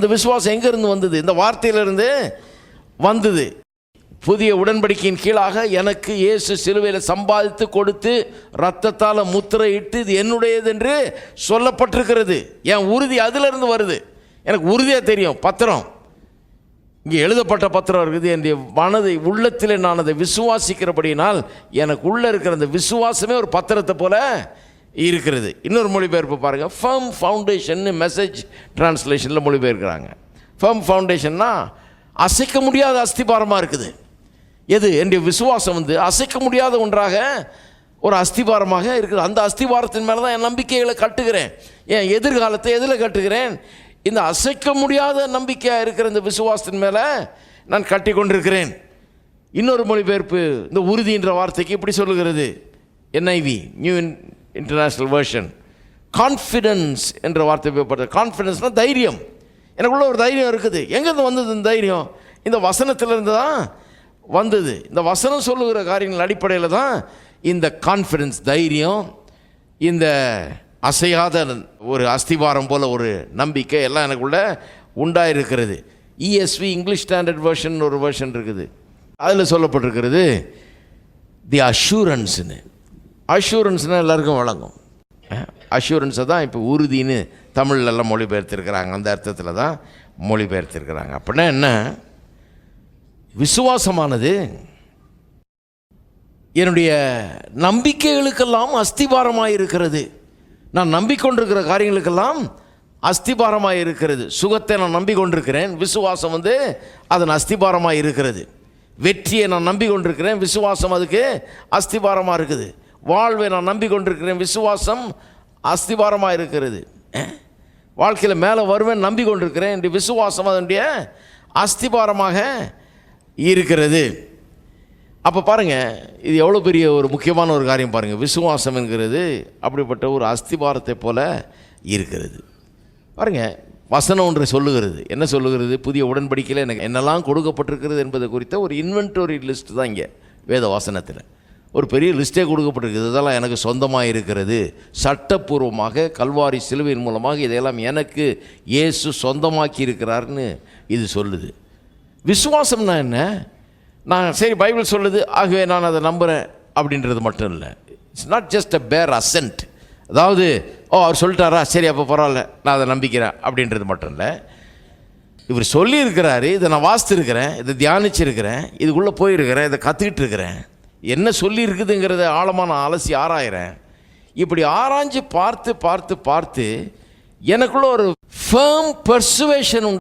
இந்த விசுவாசம் எங்கேருந்து வந்தது? இந்த வார்த்தையிலிருந்து வந்தது. புதிய உடன்படிக்கையின் கீழாக எனக்கு இயேசு சிலுவையில் சம்பாதித்து கொடுத்து ரத்தத்தால் முத்திரையிட்டு இது என்னுடையது என்று சொல்லப்பட்டிருக்கிறது. என் உறுதி அதிலிருந்து வருது. எனக்கு உறுதியாக தெரியும். பத்திரம். இங்கே எழுதப்பட்ட பத்திரம் இருக்குது. என்னுடைய மனதை உள்ளத்தில் நான் அதை விசுவாசிக்கிறபடியினால் எனக்கு உள்ளே இருக்கிற அந்த விசுவாசமே ஒரு பத்திரத்தை போல இருக்கிறது. இன்னொரு மொழிபெயர்ப்பு பாருங்கள் ஃபர்ம் ஃபவுண்டேஷன்னு மெசேஜ் டிரான்ஸ்லேஷனில் மொழிபெயர்க்கிறாங்க. ஃபர்ம் ஃபவுண்டேஷன்னா அசைக்க முடியாத அஸ்திபாரமாக இருக்குது. எது? என்னுடைய விசுவாசம் வந்து அசைக்க முடியாத ஒன்றாக ஒரு அஸ்திபாரமாக இருக்குது. அந்த அஸ்திபாரத்தின் மேலே தான் என் நம்பிக்கைகளை கட்டுகிறேன். என் எதிர்காலத்தை எதில் கட்டுகிறேன்? இந்த அசைக்க முடியாத நம்பிக்கையாக இருக்கிற இந்த விசுவாசத்தின் மேலே நான் கட்டி கொண்டிருக்கிறேன். இன்னொரு மொழிபெயர்ப்பு இந்த உறுதின்ற வார்த்தைக்கு இப்படி சொல்லுகிறது. NIV New International Version confidence என்ற வார்த்தை பயன்படுத்த கான்ஃபிடன்ஸ்னால் தைரியம். எனக்குள்ள ஒரு தைரியம் இருக்குது. எங்கேருந்து வந்தது இந்த தைரியம்? இந்த வசனத்திலிருந்து தான் வந்தது. இந்த வசனம் சொல்லுகிற காரியங்கள் அடிப்படையில் தான் இந்த கான்ஃபிடன்ஸ் தைரியம் இந்த அசையாத ஒரு அஸ்திவாரம் போல் ஒரு நம்பிக்கை எல்லாம் எனக்குள்ள உண்டாயிருக்கிறது. இஎஸ்வி இங்கிலீஷ் ஸ்டாண்டர்ட் வேர்ஷன் ஒரு வேர்ஷன் இருக்குது. அதில் சொல்லப்பட்டிருக்கிறது தி அஷூரன்ஸ்னு அஷூரன்ஸ்னால் எல்லாருக்கும் வழங்கும். அஷூரன்ஸை தான் இப்போ உறுதின்னு தமிழ்லெல்லாம் மொழிபெயர்த்திருக்கிறாங்க. அந்த அர்த்தத்தில் தான் மொழிபெயர்த்திருக்கிறாங்க. அப்படின்னா என்ன? விசுவாசமானது. என்னுடைய நம்பிக்கைகளுக்கெல்லாம் அஸ்திபாரமாக இருக்கிறது நான் நம்பிக்கொண்டிருக்கிற காரியங்களுக்கெல்லாம் அஸ்திபாரமாக இருக்கிறது சுகத்தை நான் நம்பிக்கொண்டிருக்கிறேன். விசுவாசம் வந்து அதன் அஸ்திபாரமாக இருக்கிறது வெற்றியை நான் நம்பிக்கொண்டிருக்கிறேன். விசுவாசம் அதுக்கு அஸ்திபாரமாக இருக்குது வாழ்வை நான் நம்பிக்கொண்டிருக்கிறேன். விசுவாசம் அஸ்திபாரமாக இருக்கிறது வாழ்க்கையில் மேலே வருவேன் நம்பிக்கொண்டிருக்கிறேன். என்று விசுவாசம் அதனுடைய அஸ்திபாரமாக இருக்கிறது. அப்போ பாருங்கள் இது எவ்வளோ பெரிய ஒரு முக்கியமான ஒரு காரியம் பாருங்கள் விசுவாசம் என்கிறது அப்படிப்பட்ட ஒரு அஸ்திபாரத்தை போல இருக்கிறது. பாருங்கள் வசனம் ஒன்று சொல்லுகிறது. என்ன சொல்லுகிறது? புதிய உடன்படிக்கையில் எனக்கு என்னெல்லாம் கொடுக்கப்பட்டிருக்கிறது என்பது குறித்த ஒரு இன்வென்டரி லிஸ்ட் தான் இங்கே வேத வசனத்தில். ஒரு பெரிய லிஸ்ட்டே கொடுக்கப்பட்டிருக்குது. இதெல்லாம் எனக்கு சொந்தமாக இருக்கிறது. சட்டப்பூர்வமாக கல்வாரி சிலுவையின் மூலமாக இதையெல்லாம் எனக்கு இயேசு சொந்தமாக்கி இருக்கிறார்னு இது சொல்லுது. விசுவாசம்னா என்ன? நான் சரி பைபிள் சொல்லுது ஆகவே நான் அதை நம்புகிறேன் அப்படின்றது மட்டும் இல்லை. இட்ஸ் நாட் ஜஸ்ட் அ பேர் அசென்ட் அதாவது ஓ அவர் சொல்லிட்டாரா? சரி அப்போ பரவாயில்ல நான் அதை நம்பிக்கிறேன் அப்படின்றது மட்டும் இல்லை. இவர் சொல்லியிருக்கிறாரு இதை நான் வாசித்திருக்கிறேன் இதை தியானிச்சிருக்கிறேன் இதுக்குள்ளே போயிருக்கிறேன் இதை கற்றுக்கிட்டு இருக்கிறேன். என்ன சொல்லியிருக்குதுங்கிறத ஆழமாக நான் அலசி ஆராயிறேன். இப்படி ஆராய்ஞ்சு பார்த்து பார்த்து பார்த்து எனக்குள்ள ஒரு ஃபேம் பர்சுவேஷன் உண்டு.